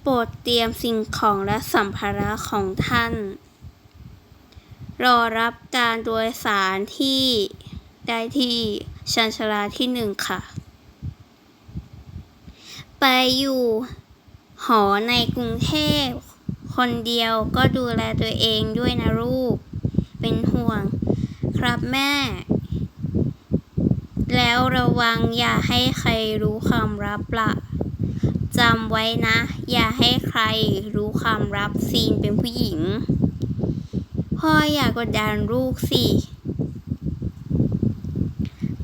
โปรดเตรียมสิ่งของและสัมภาระของท่าน รอรับการโดยสารที่ได้ที่ชันชลาที่หนึ่งค่ะ ไปอยู่หอในกรุงเทพ คนเดียวก็ดูแลตัวเองด้วยนะลูก เป็นห่วงครับแม่ แล้วระวังอย่าให้ใครรู้ความลับละ จำไว้นะ อย่าให้ใครรู้ความลับซีนเป็นผู้หญิง พ่ออย่ากดดันลูกสิ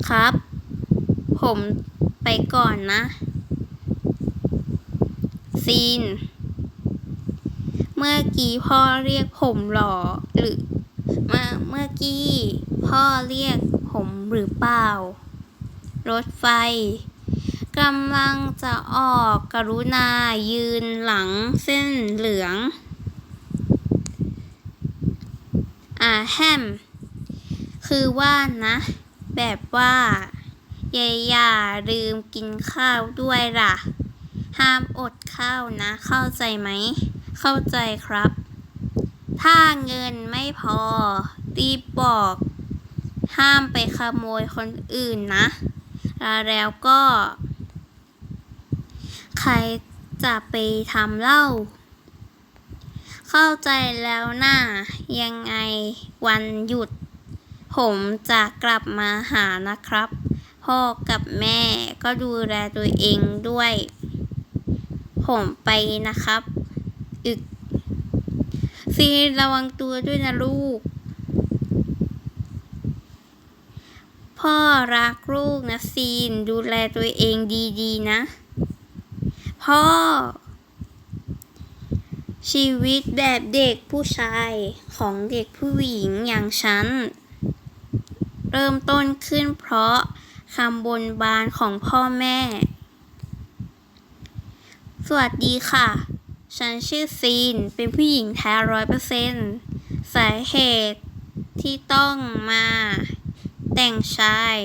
ครับ ผมไปก่อนนะ ซีน เมื่อกี้พ่อเรียกผมหรอหรือ เมื่อเมื่อกี้ พ่อเรียกผมหรือเปล่า รถไฟ กำลังจะออกกรุณายืนหลังเส้นเหลือง อ่าแฮม คือว่านะ แบบว่าอย่ายาลืมกินข้าวด้วยล่ะ ห้ามอดข้าวนะ เข้าใจไหม เข้าใจครับ ถ้าเงินไม่พอรีบบอก ห้ามไปขโมยคนอื่นนะ แล้วก็ ใครจะไปทำเล่า เข้าใจแล้วนะ่ะยังไงวันหยุด ผมจะกลับมาหานะครับ พ่อกับแม่ก็ดูแลตัวเองด้วย ผมไปนะครับ อึกซีระวังตัวด้วยนะลูก พ่อรักลูกนะซีนดูแลตัวเองดีๆนะ พ่อ ชีวิตแบบเด็กผู้ชายของเด็กผู้หญิงอย่างฉัน เริ่มต้นขึ้นเพราะคำบนบานของพ่อแม่ สวัสดีค่ะ ฉันชื่อซีน เป็นผู้หญิงแท้ร้อยเปอร์เซนต์สาเหตุที่ต้องมา แต่งชาย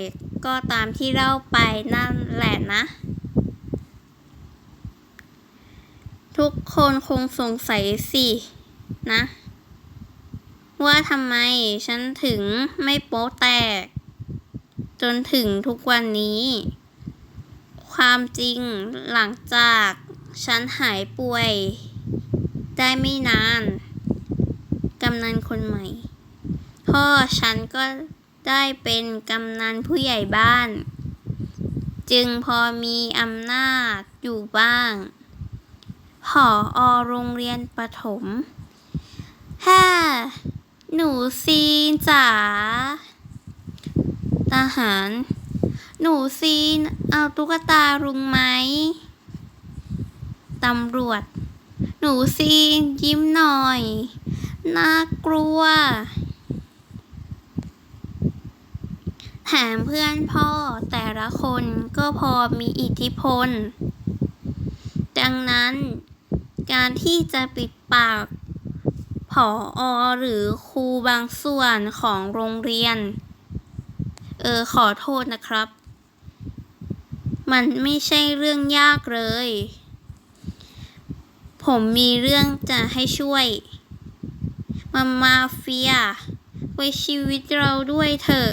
ก็ตามที่เล่าไปนั่นแหละนะ ทุกคนคงสงสัยสินะ ว่าทำไมฉันถึงไม่โป๊แตก จนถึงทุกวันนี้ ความจริงหลังจากฉันหายป่วย ได้ไม่นานกำนันคนใหม่ พ่อฉันก็ได้เป็นกำนันผู้ใหญ่บ้าน จึงพอมีอำนาจอยู่บ้าง ผออโรงเรียนประถมฮ่าหนูซีนจ๋าทหาร หนูซีนเอาตุ๊กตาลุงไหม ตำรวจ หนูซีนยิ้มหน่อย น่ากลัว แถมเพื่อนพ่อแต่ละคนก็พอมีอิทธิพล ดังนั้น การที่จะปิดปากผออหรือครูบางส่วนของโรงเรียน เออ ขอโทษนะครับ มันไม่ใช่เรื่องยากเลย ผมมีเรื่องจะให้ช่วย มามาเฟีย ไว้ชีวิตเราด้วยเถอะ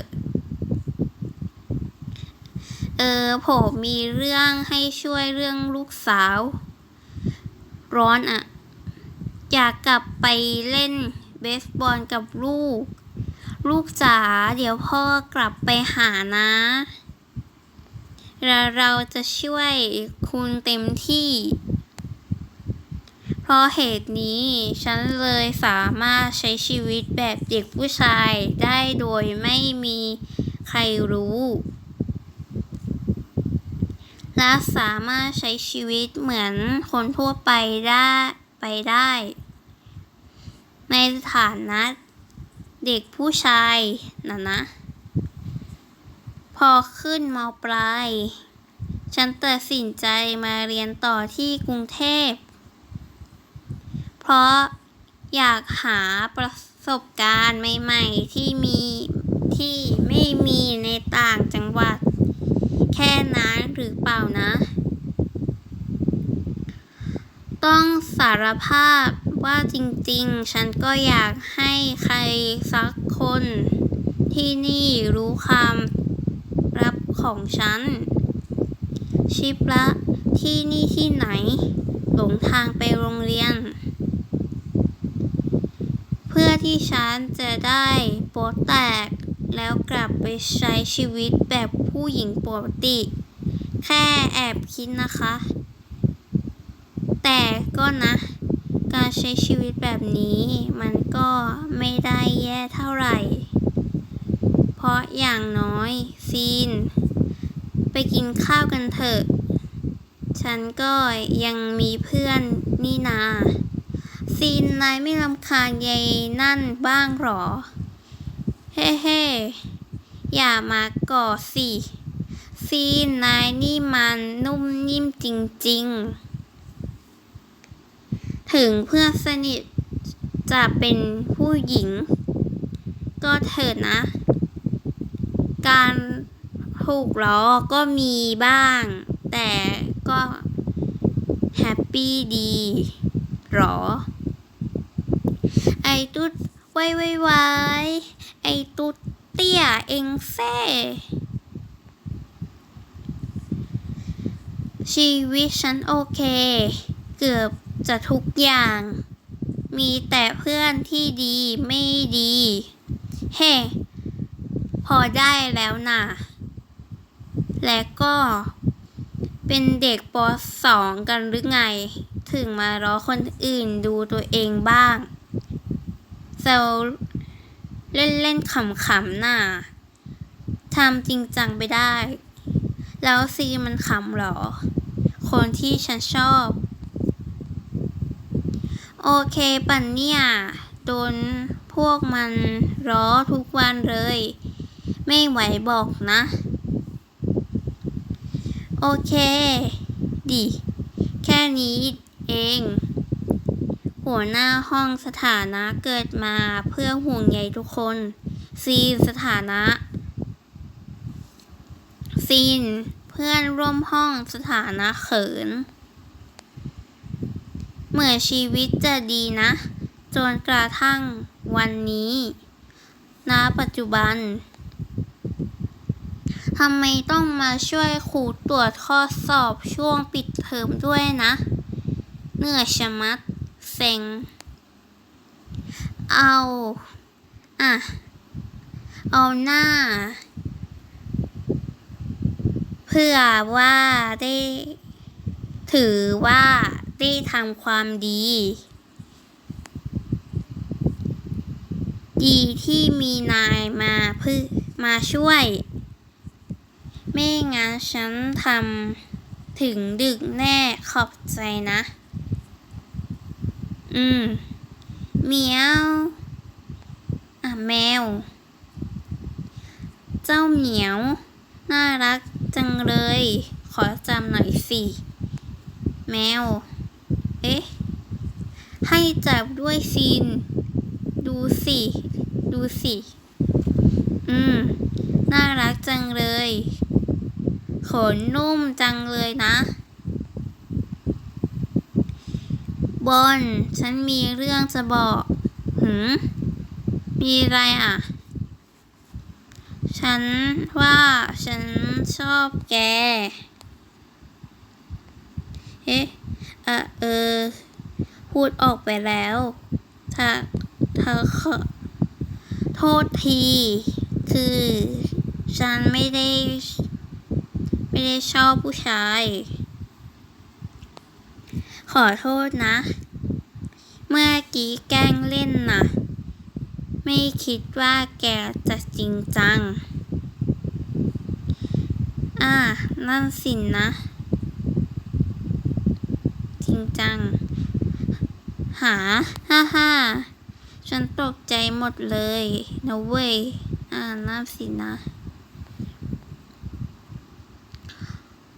เออ ผมมีเรื่องให้ช่วยเรื่องลูกสาว ร้อนอะอยากกลับไปเล่นเบสบอลกับลูก ลูกจ๋าเดี๋ยวพ่อกลับไปหานะแล้วเราจะช่วยคุณเต็มที่ เพราะเหตุนี้ ฉันเลยสามารถใช้ชีวิตแบบเด็กผู้ชายได้โดยไม่มีใครรู้ และสามารถใช้ชีวิตเหมือนคนทั่วไปได้ไปได้ ในฐานะเด็กผู้ชายนะนะ พอขึ้นมปลาย ฉันตัดสินใจมาเรียนต่อที่กรุงเทพ เพราะอยากหาประสบการณ์ใหม่ ๆ ที่มีที่ไม่มีในต่างจังหวัด แค่นั้นห รือเปล่านะ ต้องสารภาพว่าจริงๆ ฉันก็อยากให้ใครสักคนที่นี่รู้ความลับของฉัน ชิปละที่นี่ที่ไหน หลงทางไปโรงเรียน เพื่อที่ฉันจะได้โป๊แตกแล้วกลับไปใช้ชีวิตแบบผู้หญิงปกติ แค่แอบคิดนะคะ แต่ก็นะ การใช้ชีวิตแบบนี้มันก็ไม่ได้แย่เท่าไหร่ เพราะอย่างน้อยซีน ไปกินข้าวกันเถอะ ฉันก็ยังมีเพื่อนนี่นาซีนนายไม่รำคาญยายนั่นบ้างหรอ เฮ้เฮอย่ามากอสิ ซีนนายนี่มันนุ่มนิ่มจริง ๆ ถึงเพื่อนสนิทจะเป็นผู้หญิง ก็เถิดนะ การถูกล้อก็มีบ้าง แต่ก็แฮปปี้ดีหรอ ไอตุ๊ดไว้ไวไวไอตุ๊ดเตี้ยเองแซ่ ชีวิตฉันโอเค เกือบจะทุกอย่าง มีแต่เพื่อนที่ดีไม่ดี เฮ้ พอได้แล้วน่ะและก็เป็นเด็กป .2 กันหรือไง ถึงมาล้อคนอื่นดูตัวเองบ้างเซลเล่นเล่นๆขำๆน่ะทำจริงจังไปได้ แล้วซีมันขำหรอ คนที่ฉันชอบ โอเคปันเนี่ยโดนพวกมันล้อทุกวันเลย ไม่ไหวบอกนะ โอเค ดิ แค่นี้เอง หัวหน้าห้องสถานะเกิดมาเพื่อห่วงใยทุกคน ซีนสถานะ ซีน เพื่อนร่วมห้องสถานะเขิน เหมื่อชีวิตจะดีนะ จนกระทั่งวันนี้ณปัจจุบันทำไมต้องมาช่วยครูตรวจข้อสอบช่วงปิดเทอมด้วยนะ เหนื่อยชะมัด เซ็ง เอา อะ เอาหน้า พื่อว่าได้ถือว่าได้ทำความดี ดีที่มีนายมาเพื่อมาช่วย ไม่งั้นฉันทำถึงดึกแน่ขอบใจนะ อืมเหมียวอะแมว เจ้าเหมียว น่ารัก จังเลย ขอจำหน่อยสิ แมว เอ๊ะ ให้จับด้วยซีน ดูสิ ดูสิ อืม น่ารักจังเลย ขนนุ่มจังเลยนะ บอลฉันมีเรื่องจะบอก หืม มีอะไรอะ ฉันว่าฉันชอบแก เอ๊ะเออเออ พูดออกไปแล้วถ้าเธอขอโทษที คือ ฉันไม่ได้ ไม่ได้ชอบผู้ชาย ขอโทษนะ เมื่อกี้แกล้งเล่นน่ะ ไม่คิดว่าแกจะจริงจัง อ่า นั่นสินนะ จริงจัง หา ฮ่าฮ่าฉันตกใจหมดเลยนะเว้ย อ่า นั่นสินะ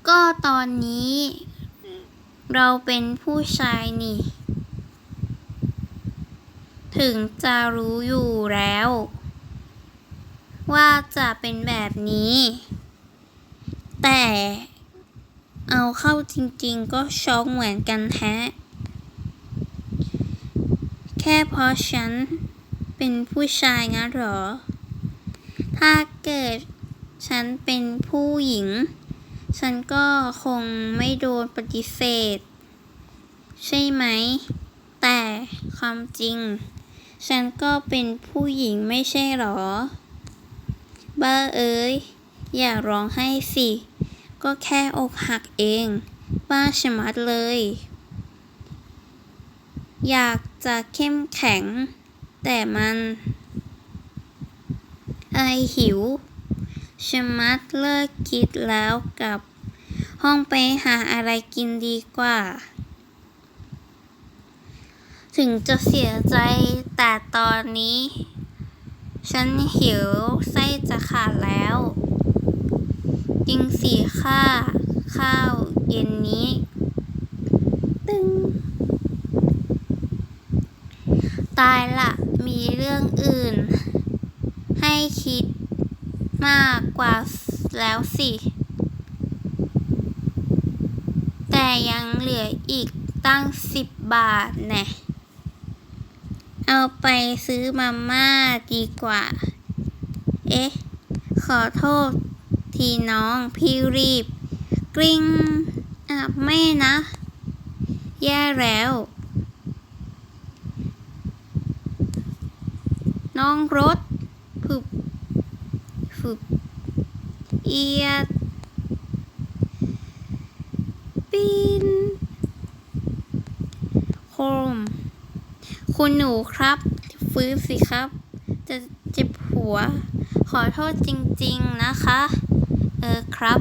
ก็ตอนนี้ เราเป็นผู้ชายนี่ ถึงจะรู้อยู่แล้ว ว่าจะเป็นแบบนี้ แต่เอาเข้าจริงๆก็ช็อกเหมือนกันแท้ค่เพราะฉันเป็นผู้ชายงั้นหรอ ถ้าเกิดฉันเป็นผู้หญิง ฉันก็คงไม่โดนปฏิเสธ ใช่ไหม แต่ความจริง ฉันก็เป็นผู้หญิงไม่ใช่หรอ บ้าเอ้ย อย่าร้องไห้สิ ก็แค่อกหักเอง บ้าชะมัดเลย อยากจะเข้มแข็ง แต่มัน ไอหิวชะมัดเลิกคิดแล้วกลับ ห้องไปหาอะไรกินดีกว่า ถึงจะเสียใจแต่ตอนนี้ ฉันหิวไส้จะขาดแล้ว จริงสีค่าข้าวเย็นนี้ ตึงตายละมีเรื่องอื่น ให้คิดมากกว่าแล้วสิ แต่ยังเหลืออีกตั้งสิบบาทแน่ เอาไปซื้อมาม่าดีกว่า เอ๊ะ ขอโทษทีน้องพี่รีบ กริ้งอะไม่นะ แย่แล้ว น้องรถผึบผึบเอียดปีนโคม คุณหนูครับ ฟื้นสิครับ จะเจ็บหัว ขอโทษจริง ๆ นะคะ เออครับ